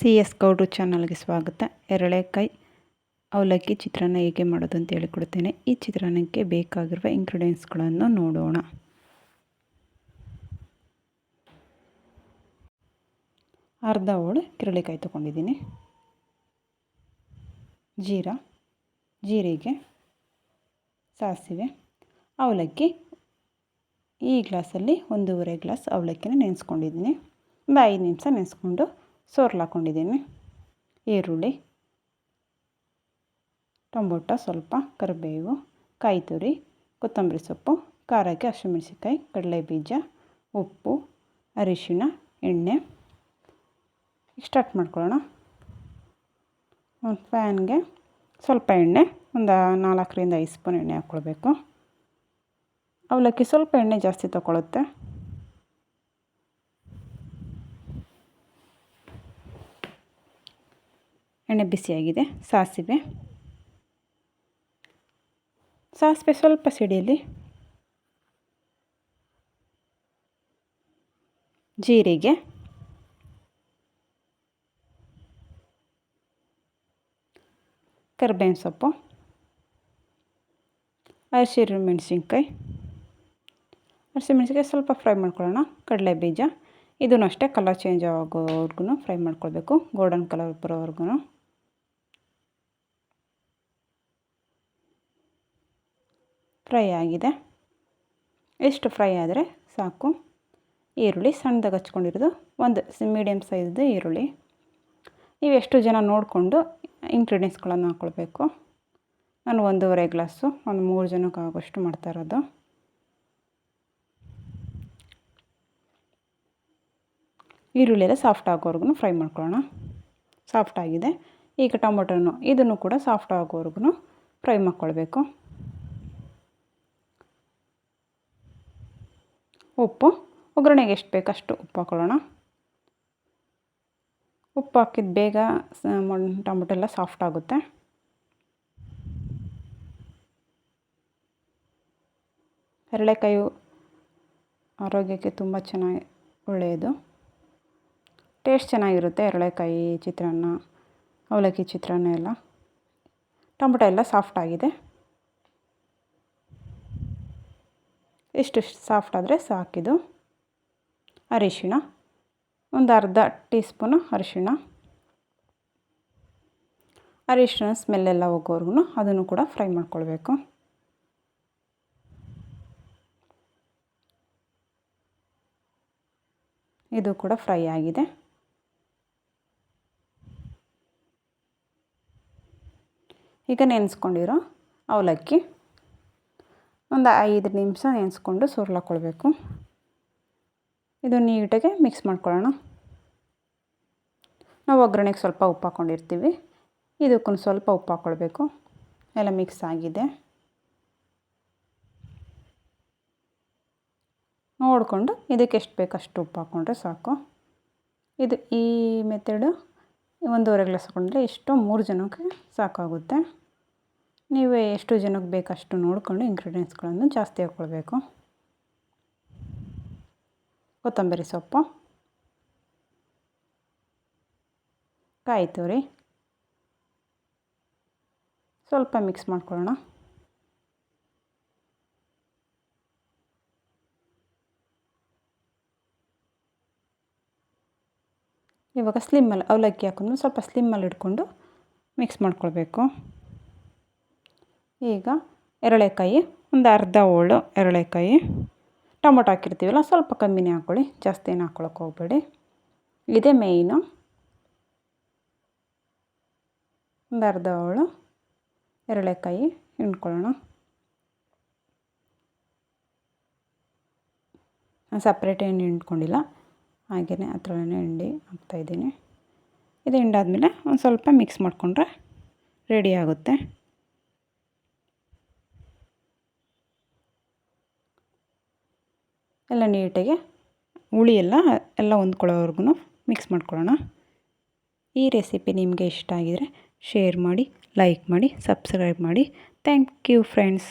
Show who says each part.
Speaker 1: C S ಗೌಡ್ರು ಚಾನಲ್ಗೆ ಸ್ವಾಗತ. ಎರಳೆಕಾಯಿ ಅವಲಕ್ಕಿ ಚಿತ್ರಾನ್ನ ಹೇಗೆ ಮಾಡೋದು ಅಂತ ಹೇಳಿಕೊಡ್ತೇನೆ. ಈ ಚಿತ್ರಾನ್ನಕ್ಕೆ ಬೇಕಾಗಿರುವ ಇಂಗ್ರೀಡಿಯೆಂಟ್ಸ್ಗಳನ್ನು ನೋಡೋಣ. ಅರ್ಧ ಹೋಳು ಕಿರಳೆಕಾಯಿ ತೊಗೊಂಡಿದ್ದೀನಿ. ಜೀರಾ, ಜೀರಿಗೆ, ಸಾಸಿವೆ, ಅವಲಕ್ಕಿ. ಈ ಗ್ಲಾಸಲ್ಲಿ ಒಂದೂವರೆ ಗ್ಲಾಸ್ ಅವಲಕ್ಕಿನ ನೆನೆಸ್ಕೊಂಡಿದ್ದೀನಿ. ಒಂದು ಐದು ನಿಮಿಷ ನೆನೆಸ್ಕೊಂಡು ಸೋರ್ಲು ಹಾಕ್ಕೊಂಡಿದ್ದೀನಿ ಈರುಳ್ಳಿ ಟೊಮೊಟೊ ಸ್ವಲ್ಪ, ಕರಿಬೇವು ಕಾಯಿ ತುರಿ ಕೊತ್ತಂಬರಿ ಸೊಪ್ಪು, ಖಾರಕ್ಕೆ ಹಸಿಮೆಣ್ಸಿನ್ಕಾಯಿ ಕಡಲೆ ಬೀಜ ಉಪ್ಪು, ಅರಿಶಿಣ, ಎಣ್ಣೆ. ಸ್ಟಾರ್ಟ್ ಮಾಡ್ಕೊಳ್ಳೋಣ. ಒಂದು ಫ್ಯಾನ್ಗೆ ಸ್ವಲ್ಪ ಎಣ್ಣೆ, ಒಂದು ನಾಲ್ಕರಿಂದ ಐದು ಸ್ಪೂನ್ ಎಣ್ಣೆ ಹಾಕ್ಕೊಳ್ಬೇಕು. ಅವಲಕ್ಕಿ ಸ್ವಲ್ಪ ಎಣ್ಣೆ ಜಾಸ್ತಿ ತಗೊಳುತ್ತೆ ಎಣ್ಣೆ ಬಿಸಿಯಾಗಿದೆ, ಸಾಸಿವೆ. ಸಾಸಿವೆ ಸ್ವಲ್ಪ ಸಿಡಿಯಲ್ಲಿ ಜೀರಿಗೆ. ಕರ್ಬೇವಿನ ಸೊಪ್ಪು. ಹಸಿರು ಮೆಣಸಿನ್ಕಾಯಿ. ಹಸಿಮೆಣ್ಸಿನ್ಕಾಯಿ ಸ್ವಲ್ಪ ಫ್ರೈ ಮಾಡ್ಕೊಳ್ಳೋಣ, ಕಡಲೆ ಬೀಜ. ಇದನ್ನು ಅಷ್ಟೇ ಕಲರ್ ಚೇಂಜ್ ಆಗೋವರೆಗೂ ಫ್ರೈ ಮಾಡ್ಕೊಳ್ಬೇಕು ಗೋಲ್ಡನ್ ಕಲರ್ ಬರೋವರೆಗೂ ಫ್ರೈ ಆಗಿದೆ. ಎಷ್ಟು ಫ್ರೈ ಆದರೆ ಸಾಕು. ಈರುಳ್ಳಿ ಸಣ್ಣದಾಗ ಹಚ್ಕೊಂಡಿರೋದು ಒಂದು ಮೀಡಿಯಮ್ ಸೈಜ್ದು ಈರುಳ್ಳಿ. ನೀವು ಎಷ್ಟು ಜನ ನೋಡಿಕೊಂಡು ಇಂಗ್ರೀಡಿಯೆಂಟ್ಸ್ಗಳನ್ನು ಹಾಕ್ಕೊಳ್ಬೇಕು ನಾನು ಒಂದೂವರೆ ಗ್ಲಾಸು, ಒಂದು ಮೂರು ಜನಕ್ಕೆ ಆಗೋಷ್ಟು ಮಾಡ್ತಾ ಇರೋದು. ಈರುಳ್ಳಿ ಎಲ್ಲ ಸಾಫ್ಟ್ ಆಗೋವರೆಗೂ ಫ್ರೈ ಮಾಡ್ಕೊಳ್ಳೋಣ. ಸಾಫ್ಟ್ ಆಗಿದೆ. ಈಗ ಟೊಮೊಟೊನು, ಇದನ್ನು ಕೂಡ ಸಾಫ್ಟ್ ಆಗೋವರೆಗೂ ಫ್ರೈ ಮಾಡ್ಕೊಳ್ಬೇಕು. ಉಪ್ಪು. ಒಗ್ಗರಣೆಗೆ ಎಷ್ಟು ಬೇಕು ಅಷ್ಟು ಉಪ್ಪು ಹಾಕೊಳ್ಳೋಣ. ಉಪ್ಪು ಹಾಕಿದ ಬೇಗ ಟೊಮೊಟೊ ಎಲ್ಲ ಸಾಫ್ಟ್ ಆಗುತ್ತೆ. ಹರಳೆಕಾಯಿ ಆರೋಗ್ಯಕ್ಕೆ ತುಂಬ ಚೆನ್ನಾಗಿ ಒಳ್ಳೆಯದು. ಟೇಸ್ಟ್ ಚೆನ್ನಾಗಿರುತ್ತೆ ಎರಳೆಕಾಯಿ ಚಿತ್ರಾನ್ನ, ಅವಲಕ್ಕಿ ಚಿತ್ರಾನ್ನ ಎಲ್ಲ. ಟೊಮೊಟೊ ಎಲ್ಲ ಸಾಫ್ಟ್ ಆಗಿದೆ. ಇಷ್ಟು ಸಾಫ್ಟ್ ಆದರೆ ಸಾಕಿದು ಅರಿಶಿಣ, ಒಂದು ಅರ್ಧ ಟೀ ಸ್ಪೂನು ಅರಿಶಿಣ ಅರಿಶಿಣ ಸ್ಮೆಲ್ಲೆಲ್ಲ ಹೋಗೋವರೆಗೂ ಅದನ್ನು ಕೂಡ ಫ್ರೈ ಮಾಡ್ಕೊಳ್ಬೇಕು. ಇದು ಕೂಡ ಫ್ರೈ ಆಗಿದೆ. ಈಗ ನೆನೆಸ್ಕೊಂಡಿರೋ ಅವಲಕ್ಕಿ. ಒಂದು ಐದು ನಿಮಿಷ ನೆನೆಸ್ಕೊಂಡು ಸುರ್ಲಾಕ್ಕೊಳ್ಬೇಕು ಇದು ನೀಟಾಗಿ ಮಿಕ್ಸ್ ಮಾಡ್ಕೊಳ್ಳೋಣ. ನಾವು ಒಗ್ಗರಣೆಗೆ ಸ್ವಲ್ಪ ಉಪ್ಪು ಹಾಕ್ಕೊಂಡಿರ್ತೀವಿ ಇದಕ್ಕೂ ಸ್ವಲ್ಪ ಉಪ್ಪು ಹಾಕ್ಕೊಳ್ಬೇಕು ಎಲ್ಲ ಮಿಕ್ಸ್ ಆಗಿದೆ. ನೋಡಿಕೊಂಡು ಇದಕ್ಕೆ ಎಷ್ಟು ಬೇಕು ಅಷ್ಟು ಉಪ್ಪು ಹಾಕ್ಕೊಂಡ್ರೆ ಸಾಕು. ಇದು ಈ ಮೆಥಡು ಒಂದೂವರೆ ಗ್ಲಾಸ್ ಹಾಕ್ಕೊಂಡ್ರೆ ಇಷ್ಟು ಮೂರು ಜನಕ್ಕೆ ಸಾಕಾಗುತ್ತೆ. ನೀವು ಎಷ್ಟು ಜನಕ್ಕೆ ಬೇಕಷ್ಟು ನೋಡಿಕೊಂಡು ಇಂಗ್ರೀಡಿಯೆಂಟ್ಸ್ಗಳನ್ನು ಜಾಸ್ತಿ ಹಾಕ್ಕೊಳ್ಬೇಕು. ಕೊತ್ತಂಬರಿ ಸೊಪ್ಪು. ಕಾಯಿ ತುರಿ. ಸ್ವಲ್ಪ ಮಿಕ್ಸ್ ಮಾಡ್ಕೊಳ್ಳೋಣ. ಇವಾಗ ಸ್ಲಿಮ್ಮಲ್ಲಿ ಅವಲಕ್ಕಿ ಹಾಕೊಂಡು ಸ್ವಲ್ಪ ಸ್ಲಿಮ್ಮಲ್ಲಿ ಇಟ್ಕೊಂಡು ಮಿಕ್ಸ್ ಮಾಡ್ಕೊಳ್ಬೇಕು. ಈಗ ಎರಳೆಕಾಯಿ, ಒಂದು ಅರ್ಧ ಹೋಳು ಎರಳೆಕಾಯಿ. ಟೊಮೊಟೊ ಹಾಕಿರ್ತೀವಲ್ಲ, ಸ್ವಲ್ಪ ಕಮ್ಮಿನೇ ಹಾಕ್ಕೊಳ್ಳಿ ಜಾಸ್ತಿ ಏನು ಹಾಕ್ಕೊಳಕ್ಕೆ ಹೋಗಬೇಡಿ. ಇದೇ ಮೇಯ್ನು ಒಂದು ಅರ್ಧ ಹೋಳು ಎರಳೆಕಾಯಿ ಹಿಂಡ್ಕೊಳ್ಳೋಣ. ಸಪ್ರೇಟ್ ಏನು ಹಿಂಡ್ಕೊಂಡಿಲ್ಲ ಹಾಗೆಯೇ ಹತ್ರನೇ ಹಿಂಡಿ ಹಾಕ್ತಾಯಿದ್ದೀನಿ ಇದು ಹಿಂಡಾದಮೇಲೆ ಒಂದು ಸ್ವಲ್ಪ ಮಿಕ್ಸ್ ಮಾಡಿಕೊಂಡ್ರೆ ರೆಡಿ ಆಗುತ್ತೆ. ಎಲ್ಲ ನೀಟಾಗಿ ಹುಳಿ ಎಲ್ಲ ಎಲ್ಲ ಹೊಂದ್ಕೊಳ್ಳೋವರೆಗೂ ಮಿಕ್ಸ್ ಮಾಡ್ಕೊಳ್ಳೋಣ. ಈ ರೆಸಿಪಿ ನಿಮಗೆ ಇಷ್ಟ ಆಗಿದರೆ ಶೇರ್ ಮಾಡಿ ಲೈಕ್ ಮಾಡಿ ಸಬ್ಸ್ಕ್ರೈಬ್ ಮಾಡಿ. Thank you friends